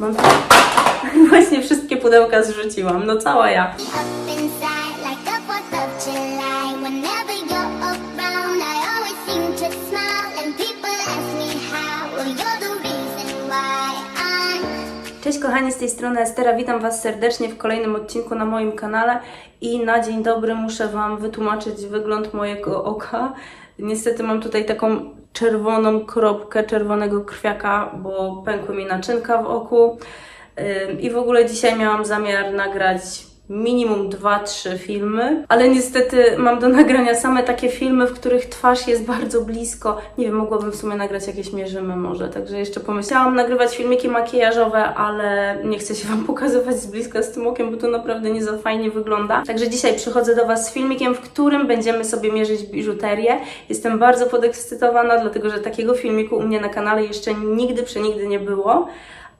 Mam właśnie wszystkie pudełka zrzuciłam, no cała ja. up inside like the 4th of July. Whenever you're around, I always seem to smile. And people ask me how. Well, you're the reason why I'm. Cześć kochani, z tej strony Estera, witam Was serdecznie w kolejnym odcinku na moim kanale i na dzień dobry muszę Wam wytłumaczyć wygląd mojego oka. Niestety mam tutaj taką czerwoną kropkę czerwonego krwiaka, bo pękły mi naczynka w oku. I w ogóle dzisiaj miałam zamiar nagrać minimum 2-3 filmy, ale niestety mam do nagrania same takie filmy, w których twarz jest bardzo blisko. Nie wiem, mogłabym w sumie nagrać jakieś mierzymy może, także jeszcze pomyślałam nagrywać filmiki makijażowe, ale nie chcę się Wam pokazywać z bliska z tym okiem, bo to naprawdę nie za fajnie wygląda. Także dzisiaj przychodzę do Was z filmikiem, w którym będziemy sobie mierzyć biżuterię. Jestem bardzo podekscytowana, dlatego że takiego filmiku u mnie na kanale jeszcze nigdy, przenigdy nie było.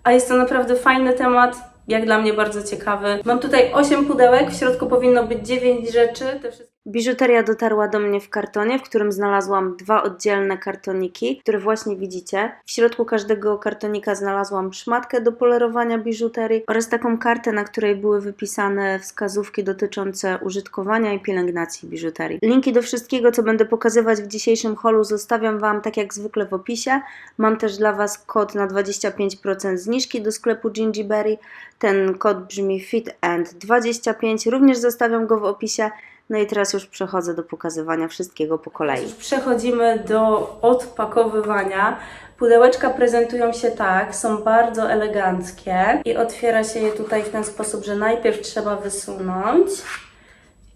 A jest to naprawdę fajny temat, jak dla mnie bardzo ciekawy. Mam tutaj 8 pudełek, w środku powinno być 9 rzeczy. Te wszystkie... Biżuteria dotarła do mnie w kartonie, w którym znalazłam dwa oddzielne kartoniki, które właśnie widzicie. W środku każdego kartonika znalazłam szmatkę do polerowania biżuterii oraz taką kartę, na której były wypisane wskazówki dotyczące użytkowania i pielęgnacji biżuterii. Linki do wszystkiego, co będę pokazywać w dzisiejszym holu, zostawiam Wam tak jak zwykle w opisie. Mam też dla Was kod na 25% zniżki do sklepu Gingyberry. Ten kod brzmi FIT25. Również zostawiam go w opisie. No i teraz już przechodzę do pokazywania wszystkiego po kolei. Przechodzimy do odpakowywania. Pudełeczka prezentują się tak, są bardzo eleganckie i otwiera się je tutaj w ten sposób, że najpierw trzeba wysunąć.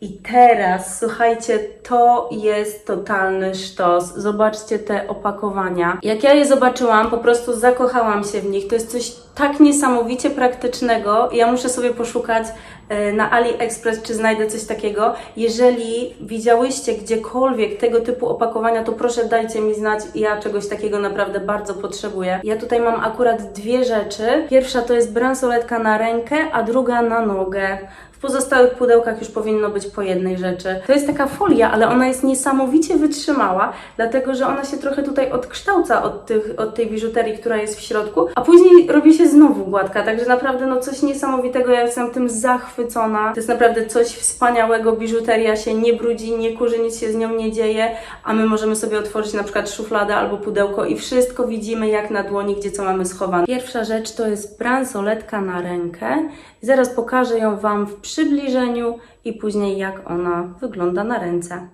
I teraz, słuchajcie, to jest totalny sztos. Zobaczcie te opakowania. Jak ja je zobaczyłam, po prostu zakochałam się w nich. To jest coś tak niesamowicie praktycznego. Ja muszę sobie poszukać e, na AliExpress, czy znajdę coś takiego. Jeżeli widziałyście gdziekolwiek tego typu opakowania, to proszę dajcie mi znać. Ja czegoś takiego naprawdę bardzo potrzebuję. Ja tutaj mam akurat dwie rzeczy. Pierwsza to jest bransoletka na rękę, a druga na nogę. W pozostałych pudełkach już powinno być po jednej rzeczy. To jest taka folia, ale ona jest niesamowicie wytrzymała, dlatego że ona się trochę tutaj odkształca od, tych, od tej biżuterii, która jest w środku, a później robi się znowu gładka. Także naprawdę no coś niesamowitego. Ja jestem tym zachwycona. To jest naprawdę coś wspaniałego. Biżuteria się nie brudzi, nie kurzy, nic się z nią nie dzieje, a my możemy sobie otworzyć na przykład szufladę albo pudełko i wszystko widzimy jak na dłoni, gdzie co mamy schowane. Pierwsza rzecz to jest bransoletka na rękę. Zaraz pokażę ją Wam w przybliżeniu i później jak ona wygląda na ręce.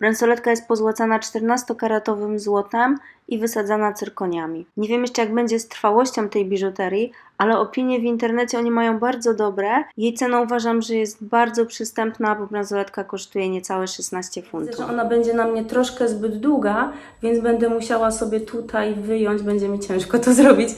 Bransoletka jest pozłacana 14-karatowym złotem i wysadzana cyrkoniami. Nie wiem jeszcze jak będzie z trwałością tej biżuterii, ale opinie w internecie oni mają bardzo dobre. Jej cena uważam, że jest bardzo przystępna, bo bransoletka kosztuje niecałe 16 funtów. Myślę, że ona będzie na mnie troszkę zbyt długa, więc będę musiała sobie tutaj wyjąć, będzie mi ciężko to zrobić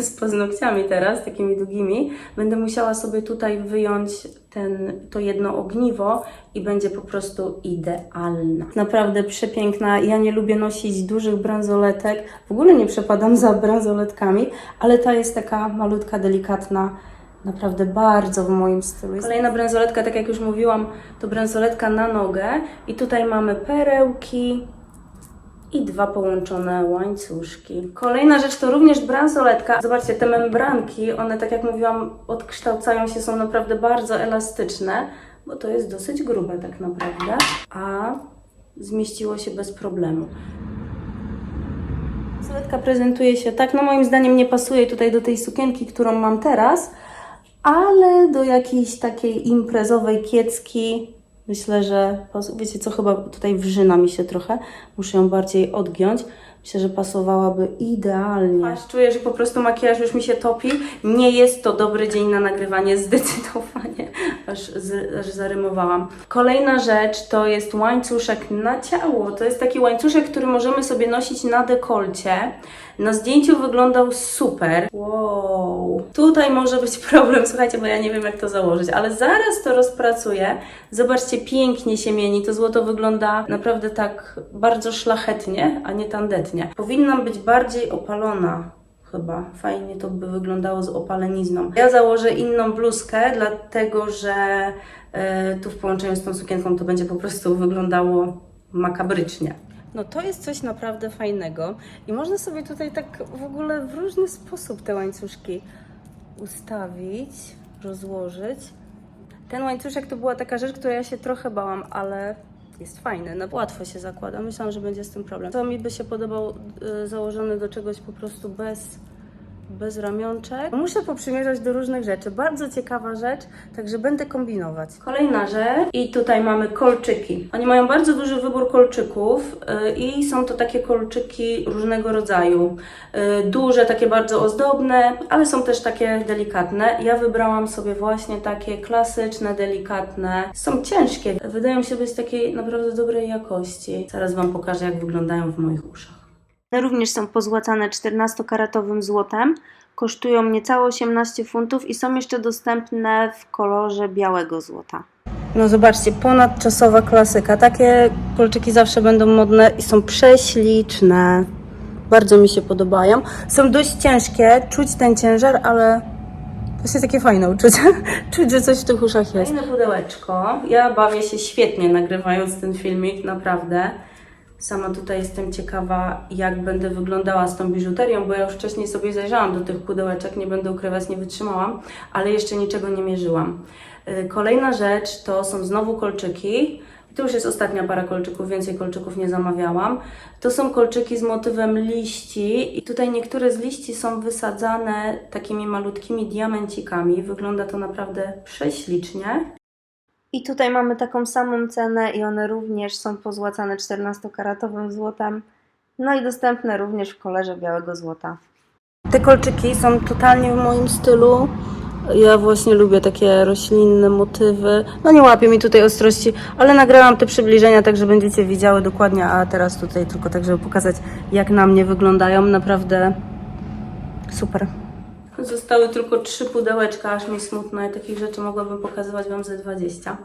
z paznokciami teraz, takimi długimi. Będę musiała sobie tutaj wyjąć ten, to jedno ogniwo i będzie po prostu idealna. Naprawdę przepiękna. Ja nie lubię nosić dużych bransoletek. W ogóle nie przepadam za bransoletkami, ale ta jest taka malutka, delikatna. Naprawdę bardzo w moim stylu. Kolejna bransoletka, tak jak już mówiłam, to bransoletka na nogę. I tutaj mamy perełki, i dwa połączone łańcuszki. Kolejna rzecz to również bransoletka. Zobaczcie, te membranki, one tak jak mówiłam, odkształcają się, są naprawdę bardzo elastyczne, bo to jest dosyć grube tak naprawdę, a zmieściło się bez problemu. Bransoletka prezentuje się tak, no moim zdaniem nie pasuje tutaj do tej sukienki, którą mam teraz, ale do jakiejś takiej imprezowej kiecki myślę, że wiecie co, chyba tutaj wrzyna mi się trochę, muszę ją bardziej odgiąć. Myślę, że pasowałaby idealnie. Aż czuję, że po prostu makijaż już mi się topi. Nie jest to dobry dzień na nagrywanie, zdecydowanie. Aż, z, aż zarymowałam. Kolejna rzecz to jest łańcuszek na ciało. To jest taki łańcuszek, który możemy sobie nosić na dekolcie. Na zdjęciu wyglądał super. Wow. Tutaj może być problem, słuchajcie, bo ja nie wiem jak to założyć, ale zaraz to rozpracuję. Zobaczcie, pięknie się mieni. To złoto wygląda naprawdę tak bardzo szlachetnie, a nie tandetnie. Powinnam być bardziej opalona. Chyba fajnie to by wyglądało z opalenizną. Ja założę inną bluzkę, dlatego że e, tu w połączeniu z tą sukienką to będzie po prostu wyglądało makabrycznie. No to jest coś naprawdę fajnego i można sobie tutaj tak w ogóle w różny sposób te łańcuszki ustawić, rozłożyć. Ten łańcuszek to była taka rzecz, której ja się trochę bałam, ale jest fajny, no łatwo się zakłada. Myślałam, że będzie z tym problem. To mi by się podobał y, założony do czegoś po prostu bez, bez ramionczek. Muszę poprzymierzać do różnych rzeczy. Bardzo ciekawa rzecz, także będę kombinować. Kolejna rzecz i tutaj mamy kolczyki. Oni mają bardzo duży wybór kolczyków y, i są to takie kolczyki różnego rodzaju. Y, Duże, takie bardzo ozdobne, ale są też takie delikatne. Ja wybrałam sobie właśnie takie klasyczne, delikatne. Są ciężkie. Wydają się być takiej naprawdę dobrej jakości. Zaraz Wam pokażę, jak wyglądają w moich uszach. Również są pozłacane 14-karatowym złotem. Kosztują niecałe 18 funtów i są jeszcze dostępne w kolorze białego złota. No zobaczcie, ponadczasowa klasyka. Takie kolczyki zawsze będą modne i są prześliczne. Bardzo mi się podobają. Są dość ciężkie, czuć ten ciężar, ale właśnie takie fajne uczucie. czuć, że coś w tych uszach jest. Fajne pudełeczko. Ja bawię się świetnie nagrywając ten filmik, naprawdę. Sama tutaj jestem ciekawa, jak będę wyglądała z tą biżuterią, bo ja już wcześniej sobie zajrzałam do tych pudełeczek, nie będę ukrywać, nie wytrzymałam, ale jeszcze niczego nie mierzyłam. Y, Kolejna rzecz to są znowu kolczyki. To już jest ostatnia para kolczyków, więcej kolczyków nie zamawiałam. To są kolczyki z motywem liści i tutaj niektóre z liści są wysadzane takimi malutkimi diamencikami. Wygląda to naprawdę prześlicznie. I tutaj mamy taką samą cenę i one również są pozłacane 14-karatowym złotem. No i dostępne również w kolorze białego złota. Te kolczyki są totalnie w moim stylu. Ja właśnie lubię takie roślinne motywy. No nie łapię mi tutaj ostrości, ale nagrałam te przybliżenia, tak że będziecie widziały dokładnie, a teraz tutaj tylko tak, żeby pokazać, jak na mnie wyglądają. Naprawdę super. Zostały tylko trzy pudełeczka, aż mi smutno. Ja takich rzeczy mogłabym pokazywać Wam ze 20.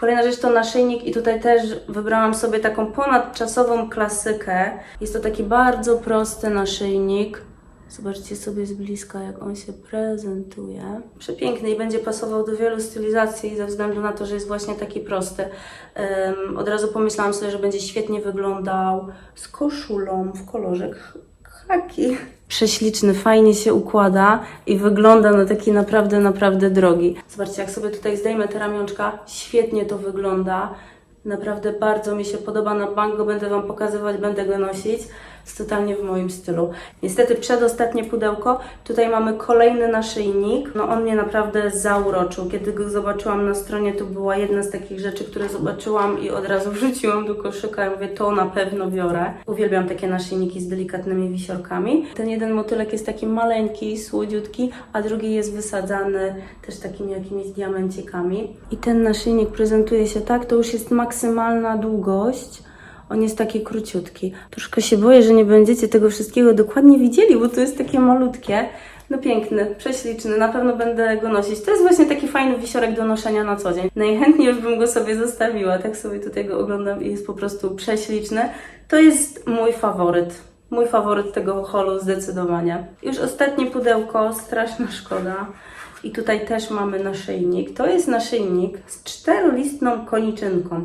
Kolejna rzecz to naszyjnik i tutaj też wybrałam sobie taką ponadczasową klasykę. Jest to taki bardzo prosty naszyjnik. Zobaczcie sobie z bliska, jak on się prezentuje. Przepiękny i będzie pasował do wielu stylizacji ze względu na to, że jest właśnie taki prosty. Em, od razu pomyślałam sobie, że będzie świetnie wyglądał z koszulą w kolorze khaki. Prześliczny, fajnie się układa i wygląda na taki naprawdę, naprawdę drogi. Zobaczcie, jak sobie tutaj zdejmę te ramionczka, świetnie to wygląda. Naprawdę bardzo mi się podoba. Na bank go będę Wam pokazywać, będę go nosić. Jest totalnie w moim stylu. Niestety przedostatnie pudełko. Tutaj mamy kolejny naszyjnik. No on mnie naprawdę zauroczył. Kiedy go zobaczyłam na stronie, to była jedna z takich rzeczy, które zobaczyłam i od razu wrzuciłam do koszyka. Ja mówię, to na pewno biorę. Uwielbiam takie naszyjniki z delikatnymi wisiorkami. Ten jeden motylek jest taki maleńki, słodziutki, a drugi jest wysadzany też takimi jakimiś diamencikami. I ten naszyjnik prezentuje się tak, to już jest maksymalna długość. On jest taki króciutki. Troszkę się boję, że nie będziecie tego wszystkiego dokładnie widzieli, bo to jest takie malutkie. No piękny, prześliczny, na pewno będę go nosić. To jest właśnie taki fajny wisiorek do noszenia na co dzień. Najchętniej już bym go sobie zostawiła, tak sobie tutaj go oglądam i jest po prostu prześliczny. To jest mój faworyt. Mój faworyt tego holu zdecydowanie. Już ostatnie pudełko, straszna szkoda. I tutaj też mamy naszyjnik. To jest naszyjnik z czterolistną koniczynką.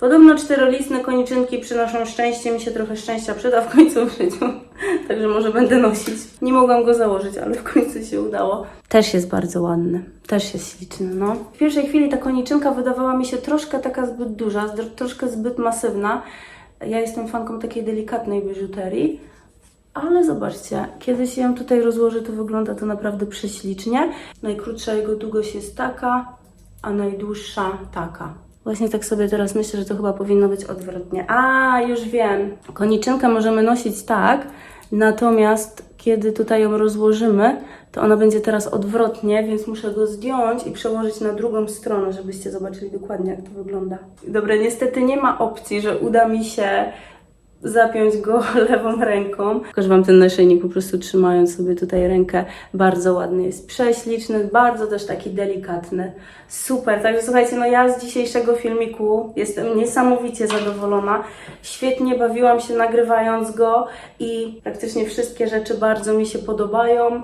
Podobno czterolistne koniczynki przynoszą szczęście, mi się trochę szczęścia przyda w końcu w życiu, także może będę nosić. Nie mogłam go założyć, ale w końcu się udało. Też jest bardzo ładny, też jest śliczny, no. W pierwszej chwili ta koniczynka wydawała mi się troszkę taka zbyt duża, troszkę zbyt masywna. Ja jestem fanką takiej delikatnej biżuterii, ale zobaczcie, kiedy się ją tutaj rozłoży, to wygląda to naprawdę prześlicznie. Najkrótsza jego długość jest taka, a najdłuższa taka. Właśnie tak sobie teraz myślę, że to chyba powinno być odwrotnie. A, już wiem. Koniczynkę możemy nosić tak, natomiast kiedy tutaj ją rozłożymy, to ona będzie teraz odwrotnie, więc muszę go zdjąć i przełożyć na drugą stronę, żebyście zobaczyli dokładnie, jak to wygląda. Dobra, niestety nie ma opcji, że uda mi się zapiąć go lewą ręką. Pokażę Wam ten naszyjnik po prostu trzymając sobie tutaj rękę. Bardzo ładny jest, prześliczny, bardzo też taki delikatny. Super, także słuchajcie, no ja z dzisiejszego filmiku jestem niesamowicie zadowolona. Świetnie bawiłam się nagrywając go i praktycznie wszystkie rzeczy bardzo mi się podobają.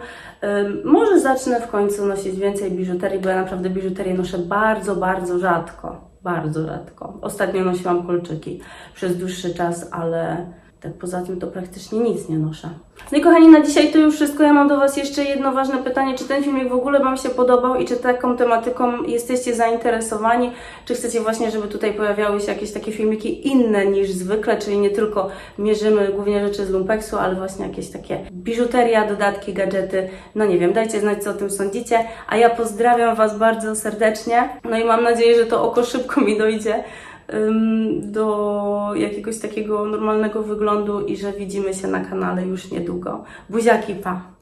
Może zacznę w końcu nosić więcej biżuterii, bo ja naprawdę biżuterię noszę bardzo, bardzo rzadko. Bardzo rzadko. Ostatnio nosiłam kolczyki przez dłuższy czas, ale Tak poza tym to praktycznie nic nie noszę. No i kochani, na dzisiaj to już wszystko. Ja mam do Was jeszcze jedno ważne pytanie. Czy ten filmik w ogóle Wam się podobał i czy taką tematyką jesteście zainteresowani? Czy chcecie właśnie, żeby tutaj pojawiały się jakieś takie filmiki inne niż zwykle, czyli nie tylko mierzymy głównie rzeczy z lumpeksu, ale właśnie jakieś takie biżuteria, dodatki, gadżety. No nie wiem, dajcie znać, co o tym sądzicie. A ja pozdrawiam Was bardzo serdecznie. No i mam nadzieję, że to oko szybko mi dojdzie do jakiegoś takiego normalnego wyglądu i że widzimy się na kanale już niedługo. Buziaki, pa!